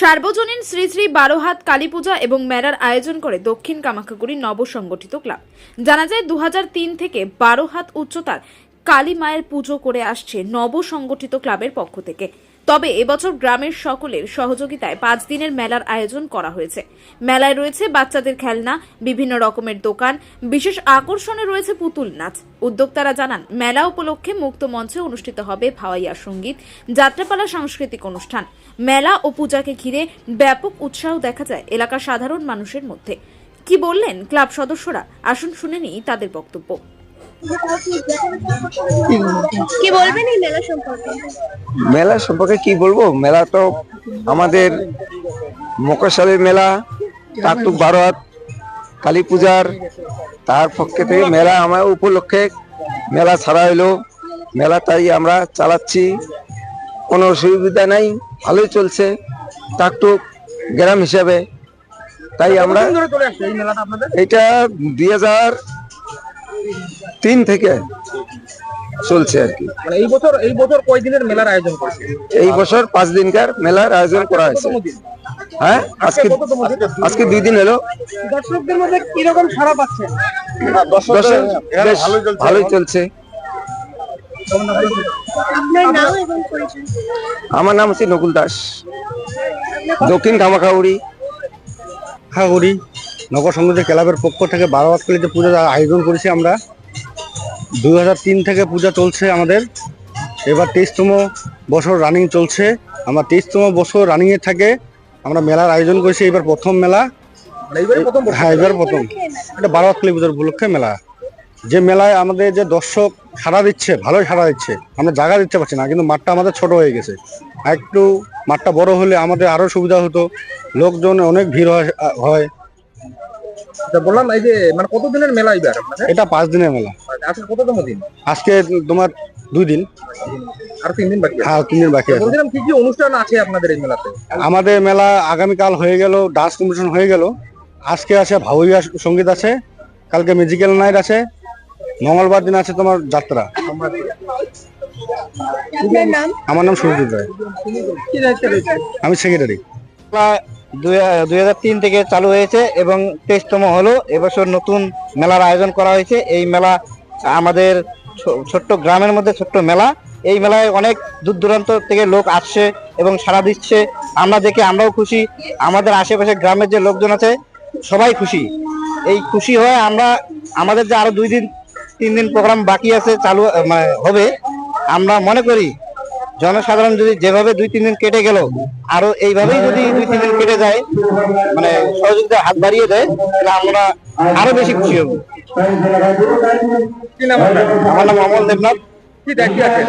সার্বজনীন শ্রী শ্রী বারোহাত কালী পূজা এবং মেলার আয়োজন করে দক্ষিণ কামাখাগুড়ি নবসংগঠিত ক্লাব। জানা যায়, দুহাজার তিন থেকে বারো হাত উচ্চতার কালী মায়ের পুজো করে আসছে নবসংগঠিত ক্লাবের পক্ষ থেকে। তবে এবছর গ্রামের সকলের সহযোগিতায় পাঁচ দিনের মেলার আয়োজন করা হয়েছে। মেলায় রয়েছে বাচ্চাদের খেলনা, বিভিন্ন রকমের দোকান, বিশেষ আকর্ষণে রয়েছে পুতুল নাচ। উদ্যোক্তারা জানান, মেলা উপলক্ষে মুক্ত মঞ্চে অনুষ্ঠিত হবে ভাওয়াইয়া সংগীত, যাত্রাপালা সাংস্কৃতিক অনুষ্ঠান। মেলা ও পূজাকে ঘিরে ব্যাপক উৎসাহ দেখা যায় এলাকার সাধারণ মানুষের মধ্যে। কি বললেন ক্লাব সদস্যরা? আসুন শুনে নিই তাদের বক্তব্য। কি বলবেন এই মেলা সম্পর্কে? মেলা সম্পর্কে কি বলব? মেলা তো আমাদের মকরশালের মেলা টাকটুক বারোয়াত কালী পূজার তার পক্ষে থেকে মেলা আমার উপলক্ষে মেলা ছাড়া হইল। মেলা তাই আমরা চালাচ্ছি। কোনো অসুবিধা নাই ভালোই চলছে। টাকটুক গ্রাম হিসাবে। তাই আমরা এটা দুই হাজার তিন থেকে চলছে আর কি। মানে এই বছর এই বছর কয় দিনের মেলার আয়োজন করছে? এই বছর পাঁচ দিনকার মেলার আয়োজন করা হয়েছে। হ্যাঁ আজকে আজকে দুই দিন হলো। দর্শকদের মধ্যে কীরকম সারা পাচ্ছে? দর্শক ভালোই চলছে। আমার নাম হচ্ছে নকুল দাস। দক্ষিণ কামাখাউড়ি। খাগুড়ি নগর সংগঠন ক্লাবের পক্ষ থেকে বারোয়াতকালিতে পূজা আয়োজন করেছি আমরা। তিন থেকে পূজা চলছে আমাদের। এবার তেইশতম বছর রানিং চলছে। আমরা তেইশতম বছর রানিং এ থাকে। আমরা মেলার আয়োজন করেছি এবার প্রথম মেলা। হ্যাঁ এবার প্রথম। এটা বারোয়াতকালী পূজার উপলক্ষে মেলা। যে মেলায় আমাদের যে দর্শক সাড়া দিচ্ছে ভালোই সাড়া দিচ্ছে আমরা জায়গা দিতে পারছি না কিন্তু মাঠটা আমাদের ছোট হয়ে গেছে। একটু মাঠটা বড় হলে আমাদের আরও সুবিধা হতো। লোকজন অনেক ভিড় হয়। বললাম এই যে মানে কত দিনের মেলা এবার এটা পাঁচ দিনের মেলা। আজকে কততম দিন? আজকে তোমার দুই দিন। আর তিন দিন বাকি হ্যাঁ তিন দিন বাকি আছে। বলছিলাম কি কি অনুষ্ঠান আছে আপনাদের এই মেলাতে? আমাদের মেলা আগামীকাল হয়ে গেল ডান্স কম্পিটিশন হয়ে গেল। আজকে আছে ভাউইয়া সংগীত আছে কালকে মিউজিক্যাল নাইট আছে মঙ্গলবার দিন আছে তোমার যাত্রা। নাম? আমার নাম সুরজিৎ রায়। আমি সেক্রেটারি দুই হাজার তিন থেকে চালু হয়েছে এবং তেইশতম হলো। এবছর নতুন মেলার আয়োজন করা হয়েছে। এই মেলা আমাদের ছোট্ট গ্রামের মধ্যে ছোট্ট মেলা। এই মেলায় অনেক দূর দূরান্ত থেকে লোক আসছে এবং সাড়া দিচ্ছে। আমরা দেখে আমরাও খুশি। আমাদের আশেপাশে গ্রামের যে লোকজন আছে, সবাই খুশি। এই খুশি হয়ে আমরা, আমাদের যে আরও দুই দিন, তিন দিন প্রোগ্রাম বাকি আছে, চালু মানে হবে, আমরা মনে করি জনসাধারণ যদি যেভাবে দুই তিন দিন কেটে গেল আরও এইভাবেই যদি দুই তিন দিন কেটে যায় মানে সহযোগিতা হাত বাড়িয়ে দেয় তাহলে আমরা আরও বেশি খুশি হব। আমার নাম অমল দেবনাথ। কি আছে?